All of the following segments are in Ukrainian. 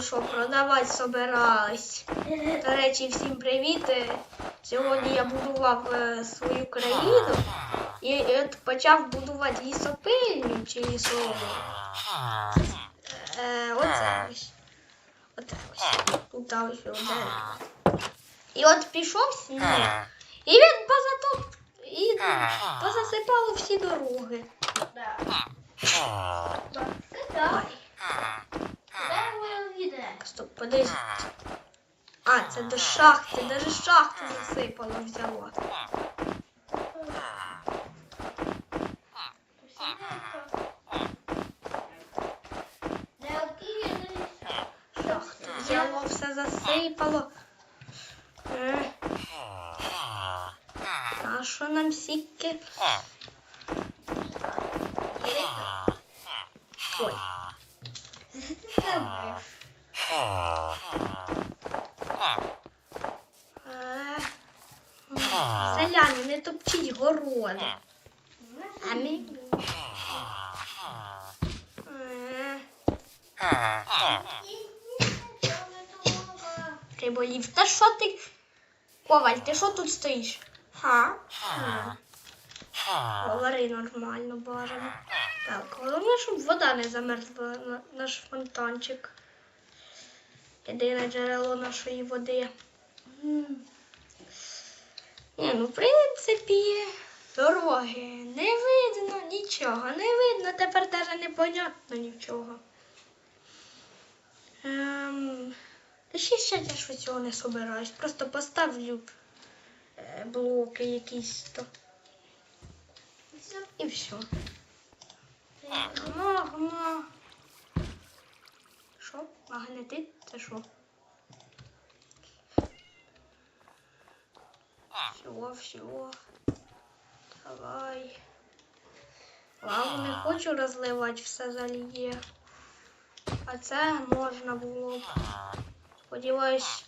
Що? Ми продавати собирались. До речі, всім привіт. Е, Сьогодні я будував е, свою країну і, от почав будувати лісопильню чи лісову. Е. І от пішов сніг. І він позатоп і позасипало всі дороги. Стоп, подивись. А, це до шахти, даже шахту засипало взяло. Шахту взяло, все засипало. Е. А що нам сіки? Ой. Селяни, не топчіть городи. А ми... Приболів. Та що ти? Коваль, ти що тут стоїш? Ха? Ха. Говори нормально, бажано. Так, головне, щоб вода не замерзла наш фонтанчик. Єдине джерело нашої води. Ні, ну, в принципі, дороги не видно нічого, не видно, тепер навіть непонятно нічого. Ем, ще ще я ж цього не собираюсь. Просто поставлю е, блоки якісь то. І все. Магма. Що? Магнетит? Це що? Все, все. Давай. Лаву не хочу розливати все заліє. А це можна було б. Сподіваюсь.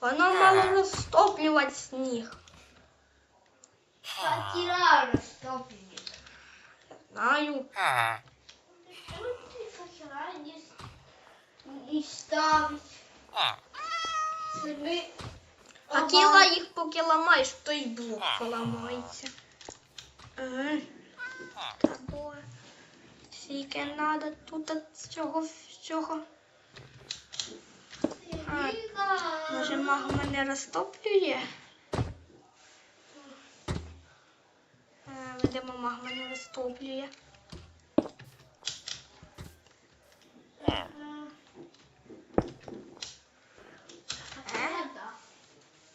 Воно мало розтоплювати сніг. Факела растоплены. Знаю. Ставить. А кіла їх поки ламаєш, то й блок поламається. Ага. Так, скільки надо тут цього всього. А, може магма не розтоплює? Е, Видимо, магма не розтоплює.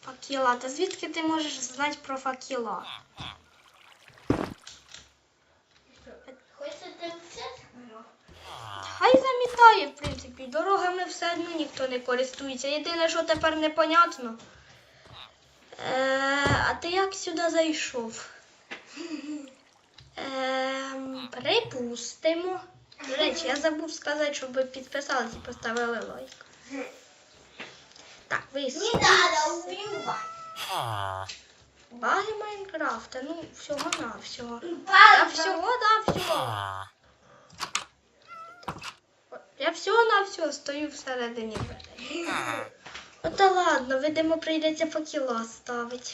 Факіла, та звідки ти можеш знати про факіла? Хай замітає, в принципі. Дорогами все одно ніхто не користується. Єдине, що тепер непонятно. Е, а ти як сюди зайшов? Ем, припустимо. До речі, я забув сказати, щоб ви підписалися і поставили лайк. Так, ви Не надо убивать. баги Майнкрафта. Ну, всього на всього. На всього. Я всього на всього стою всередині. Ну та ладно, видимо, прийдеться факіла ставити.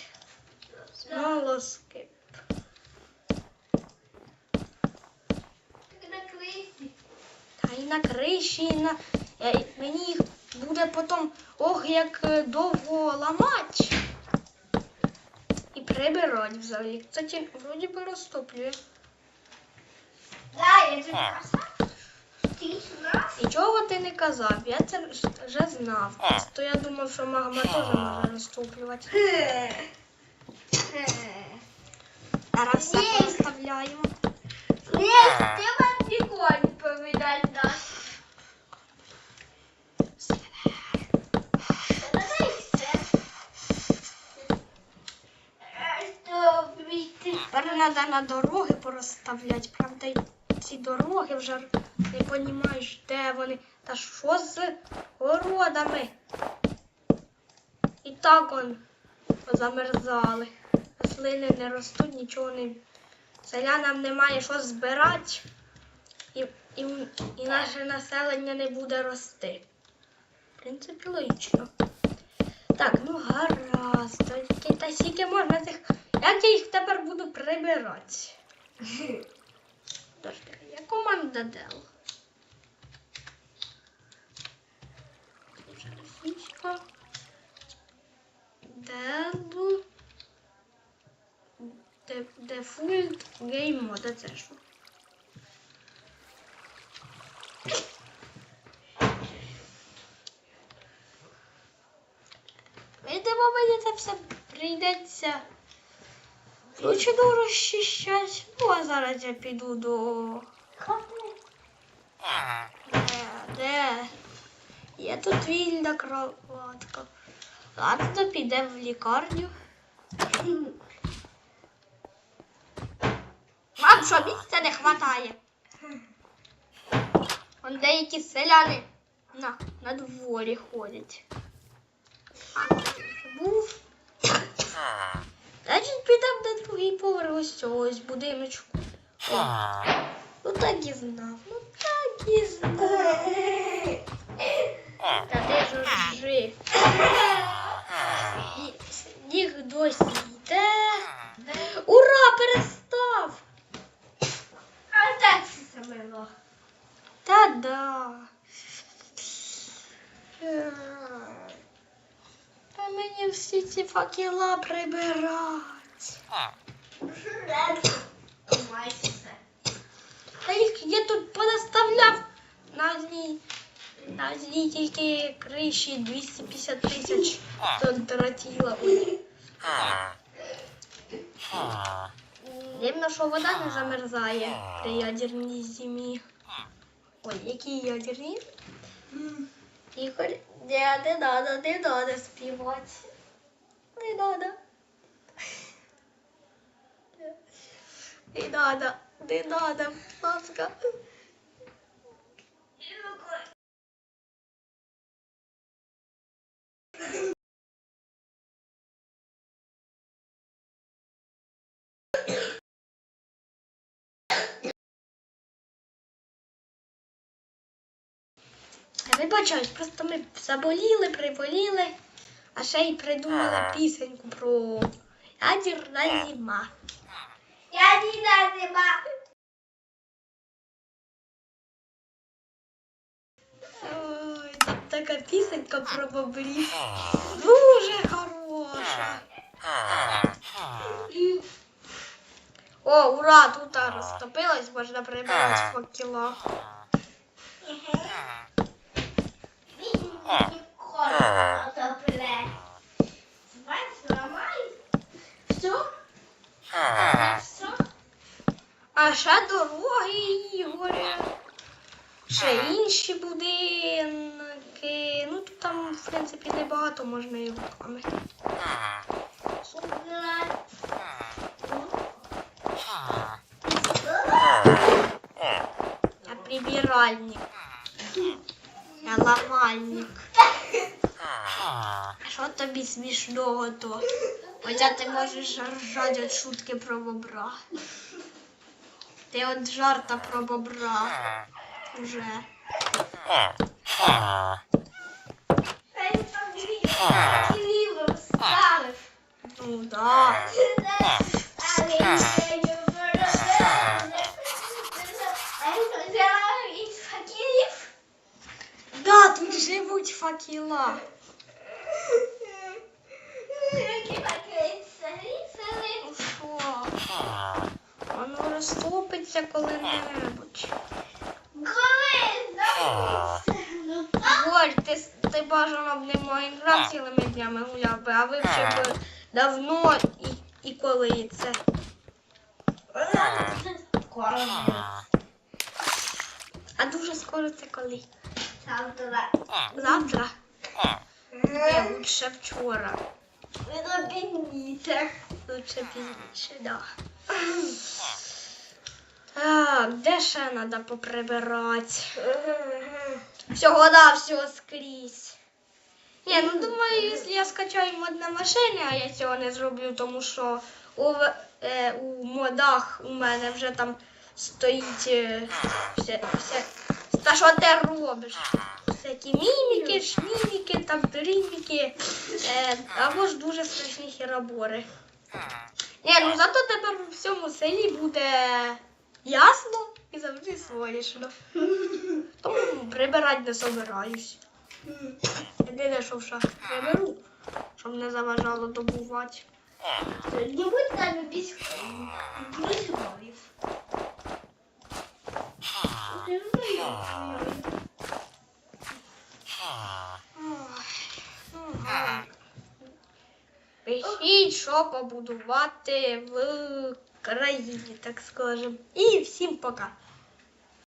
Смолоскип. Так на крысе. Та і на криші, і на. Мені їх буде потім ох, як е, довго ламати. І прибирати взагалі. Кстати, вроді би розтоплює. Да, я же краса. Нічого ти не казав, я це вже знав. Просто я думав, що магма теж може розтоплювати. Зараз все Ні. переставляємо. Нет, ты вам повидать, да. Давай все. Що вийти? Тепер треба на дороги порозставляти. Правда, ці дороги вже не розумієш, де вони. Та що з городами? І так он замерзали. Рослини не ростуть, нічого не селянам немає що збирати, і, і, і наше населення не буде рости. В принципі, логічно. Так, ну гаразд. Та скільки можна цих. Як я їх тепер буду прибирати? Дожди, я команда Дел. Фічка. Дел. Де- Дефульт гейм мода це що? Видимо, мені це все прийдеться ручну розчищати. Ну, а зараз я піду до. Де? Де? Є тут вільна кроватка. Ладно, підемо в лікарню. Вам що місця не вистачає? Вон деякі селяни на, на дворі ходять. А. Значить, підемо на другий поверх ось цього ось будиночку. Ну так і знав, ну так і знав. Та де ж ржи? Сні- Сніг досі йде. Ура, перестав! А так це самило. Та-да. Е, Та мені всі ці факела все. Та їх я тут понаставляв на одній, на одній тільки криші 250 тисяч тонн тротіла. Дивно, що вода не замерзає при ядерній зимі. Ой, які ядерні? Ігор, не, не надо, не надо співати. Не надо. Не надо, не надо, будь ласка. Вибачаюсь, просто ми заболіли, приболіли, а ще й придумали пісеньку про ядерна зима. Я не назима. Ой, там така пісенька про бобрів. Дуже хороша. О, ура, тут розтопилась, можна прибирати факела. Ніколи Все? Все? А ще дороги, Ігоре. Ще інші будинки. Ну тут там, в принципі, небагато можна і руками. Я прибиральник. Я ламальник. Що тобі смішного то? Хоча ти можеш ржати від шутки про бобра. Ти от жарта про бобра. Уже. Ну да. Да, тут живуть факела. Які факели? Селі, Ну що? Воно розтопиться коли-небудь. Коли Ну, ти, ти бажано б не в Майнкрафт цілими днями гуляв би, а вивчив би давно і, і коли це. А дуже скоро це коли? Завтра. Завтра? Ні, лучше вчора. Лучше пізніше, да. Так, де ще треба поприбирати? Всього да, всього скрізь. Ні, ну думаю, якщо я скачаю мод на машині, а я цього не зроблю, тому що у, е, у модах у мене вже там стоїть е, все, все, та що ти робиш? Всякі міміки, шміміки, там дріміки, е, або ж дуже страшні хіробори. Ні, ну зато тепер у всьому селі буде ясно і завжди сонячно. Тому прибирати не собираюсь. Єдине, що в шахті приберу, щоб не заважало добувати. Не будь нами без побудувати в країні, так скажемо. І всім пока.